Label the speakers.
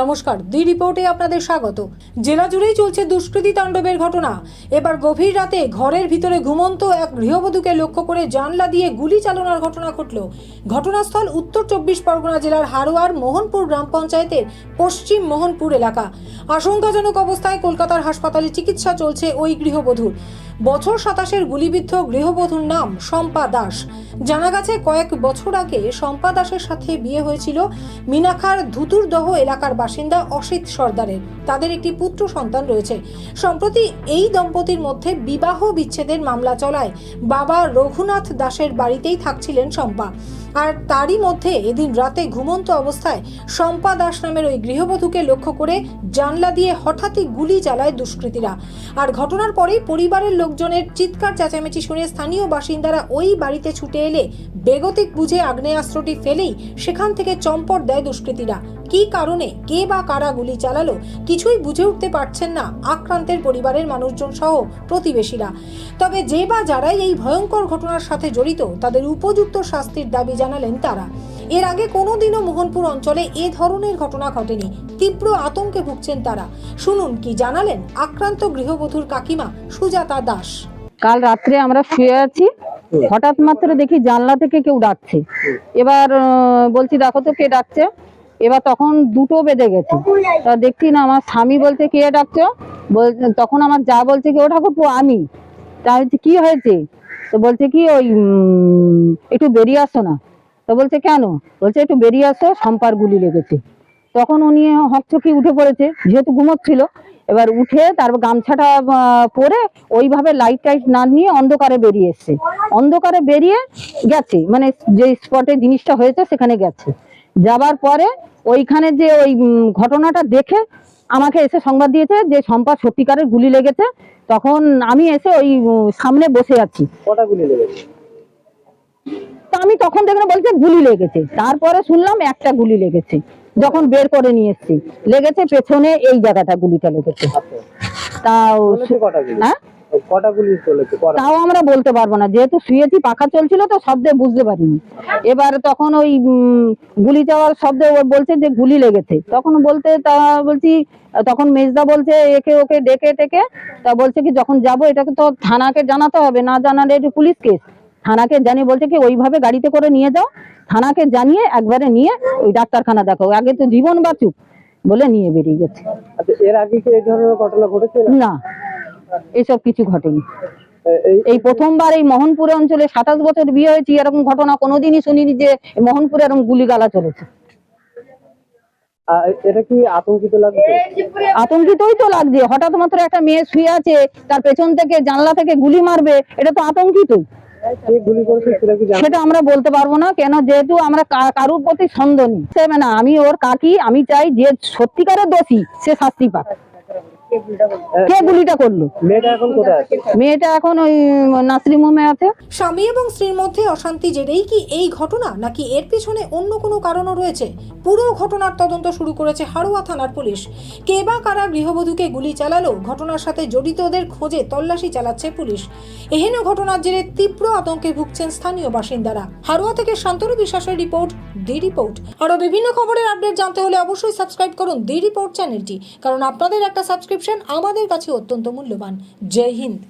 Speaker 1: নমস্কার দি রিপোর্টে আপনাদের স্বাগত। জেলা জুড়েই চলছে দুষ্কৃতী তাণ্ডবের ঘটনা। এবার গভীর রাতে ঘরের ভিতরে ঘুমন্ত এক গৃহবধূকে লক্ষ্য করে জানলা দিয়ে গুলি চালানোর ঘটনা ঘটল। ঘটনাস্থল উত্তর চব্বিশ পরগনা জেলার হারোয়ার মোহনপুর গ্রাম পঞ্চায়েতের পশ্চিম মোহনপুর এলাকা। আশঙ্কাজনক অবস্থায় কলকাতার হাসপাতালে চিকিৎসা চলছে ওই গৃহবধূর। বছর সাতাশের গুলিবিদ্ধ গৃহবধূর নাম শম্পা দাস। জানা গেছে, কয়েক বছর আগে শম্পা দাসের সাথে বিয়ে হয়েছিল মিনাখার ধুতুরদহ এলাকার বাসিন্দা অসিত সর্দারের। তাদের একটি পুত্র সন্তান রয়েছে। সম্প্রতি এই দম্পতির মধ্যে বিবাহ বিচ্ছেদের মামলা চলায়। বাবা রঘুনাথ দাসের বাড়িতেই থাকছিলেন শম্পা। আর তারই মধ্যে এদিন রাতে ঘুমন্ত অবস্থায় শম্পা দাস নামের ওই গৃহবধূকে লক্ষ্য করে জানলা দিয়ে হঠাৎই গুলি চালায় দুষ্কৃতীরা। আর ঘটনার পরেই পরিবারের লোকজনের চিৎকার চেঁচামেচি শুনে স্থানীয় বাসিন্দারা ওই বাড়িতে ছুটে এলে বেগতিক বুঝে আগ্নেয়াস্ত্রটি ফেলেই সেখান থেকে চম্পট দেয় দুষ্কৃতীরা। কী কারণে, কে বা কারা গুলি চালালো কিছুই বুঝে উঠতে পারছেন না আক্রান্তের পরিবারের মানুষজন সহ প্রতিবেশীরা। তবে যে বা যারাই এই ভয়ঙ্কর ঘটনার সাথে জড়িত, তাদের উপযুক্ত শাস্তির দাবি জানালেন তারা। এর আগে কোনোদিনও মোহনপুর অঞ্চলে এ ধরনের ঘটনা ঘটেনি। তীব্র আতঙ্কে ভুগছেন তারা। শুনুন, কি জানালেন আক্রান্ত গৃহবধূর কাকিমা সুজাতা দাস।
Speaker 2: কাল রাত্রে আমরা শুয়ে আছি। হঠাৎ মাত্র দেখি জানলা থেকে কেউ ডাকছে। এবার বলছি, দেখো তো কে ডাকছে। এবার তখন দুটো বেঁধে গেছে। তা দেখছি না, আমার স্বামী বলছে, কে ডাকছো? তখন আমার যা বলছে কি, ও ঠাকুরপো, আমি। তা হচ্ছে কি হয়েছে? তো বলছে কি, ওই একটু বেরিয়ে আসো না। তো বলছে, কেন? বলছে, একটু বেরিয়ে আসো সম্পার গুলি লেগেছে। তখন উনি হকচকি উঠে পড়েছে, যেহেতু ঘুমোচ্ছিল। এবার উঠে তারপর গামছাটা পরে ওইভাবে লাইট টাইট না নিয়ে অন্ধকারে বেরিয়ে এসছে। অন্ধকারে বেরিয়ে গেছে মানে যে স্পটে জিনিসটা হয়েছে, সেখানে গেছে। যাবার পরে ওইখানে যে ওই ঘটনাটা দেখে আমাকে এসে সংবাদ দিয়েছে যে সম্পা সত্যিকারের গুলি লেগেছে। তখন আমি এসে ওই সামনে বসে আছি।
Speaker 3: কটা গুলি লেগেছে?
Speaker 2: তো আমি তখন দেখলাম বলছে গুলি লেগেছে। তারপরে শুনলাম একটা গুলি লেগেছে যখন বের করে নিয়ে এসছি। লেগেছে পেছনে এই জায়গাটা গুলিটা লেগেছে।
Speaker 3: আচ্ছা।
Speaker 2: তাও হ্যাঁ?
Speaker 3: কটা গুলি চলেছে?
Speaker 2: তাও আমরা বলতে পারব না। যেহেতু শুয়েছি পাখা চলছিল তো শব্দে বুঝতে পারিনি। এবার তখন ওই গুলি যাওয়ার শব্দে বলছে যে গুলি লেগেছে। তখন বলতে তা বলছি তখন মেজদা বলছে একে ওকে ডেকে টেকে তা বলছে কি যখন যাব এটাকে তো থানাকে জানাতে হবে না জানালে এটা পুলিশ কেস। থানাকে জানিয়ে বলছে কি ওইভাবে গাড়িতে করে নিয়ে যাও। থানাকে জানিয়ে একবারে নিয়ে ওই ডাক্তারখানা দেখো আগে তো জীবন বাঁচুক বলে নিয়ে বেরিয়ে গেছে।
Speaker 3: আচ্ছা এর আগে কি এই ধরনের ঘটনা ঘটেছে না?
Speaker 2: এসব কিছু ঘটেনি।
Speaker 3: এই
Speaker 2: প্রথমবার এই মোহনপুরে অঞ্চলে সাতাশ বছর বিয়ে হয়েছে এরকম ঘটনা কোনোদিনই শুনিনি যে মোহনপুরে এরকম গুলিগালা চলেছে।
Speaker 3: এটা কি আতঙ্কিত লাগছে?
Speaker 2: আতঙ্কিতই তো লাগছে। হঠাৎ মাত্র একটা মেয়ে শুয়ে আছে তার পেছন থেকে জানলা থেকে গুলি মারবে এটা তো আতঙ্কিতই।
Speaker 3: সেটা
Speaker 2: আমরা বলতে পারব না কেন যেহেতু আমরা কারুর প্রতি সন্দেহ নেই। না আমি ওর কাকি আমি চাই যে সত্যিকারের দোষী সে শাস্তি পাক। কে গুলিটা করল।
Speaker 3: মেয়েটা এখন কোথায় আছে?
Speaker 2: মেয়েটা এখন ওই নার্সিং হোমে আছে।
Speaker 1: স্বামী এবং স্ত্রীর মধ্যে অশান্তি জেরেই কি এই ঘটনা নাকি এর পিছনে অন্য কোনো কারণও রয়েছে? পুরো ঘটনার তদন্ত শুরু করেছে হাড়োয়া থানার পুলিশ। কে বা কারা গৃহবধূকে গুলি চালালো ঘটনার সাথে জড়িতদের খোঁজে তল্লাশি চালাচ্ছে পুলিশ। এহেন ঘটনার জেরে তীব্র আতঙ্কে ভুগছেন স্থানীয় বাসিন্দারা। হাড়োয়া থেকে শান্তনু বিশ্বাসের রিপোর্ট দি রিপোর্ট। আরও বিভিন্ন খবরের আপডেট জানতে হলে অবশ্যই সাবস্ক্রাইব করুন দি রিপোর্ট চ্যানেলটি কারণ আপনাদের একটা সাবস্ক্রিপশন আমাদের কাছে অত্যন্ত মূল্যবান। জয় হিন্দ।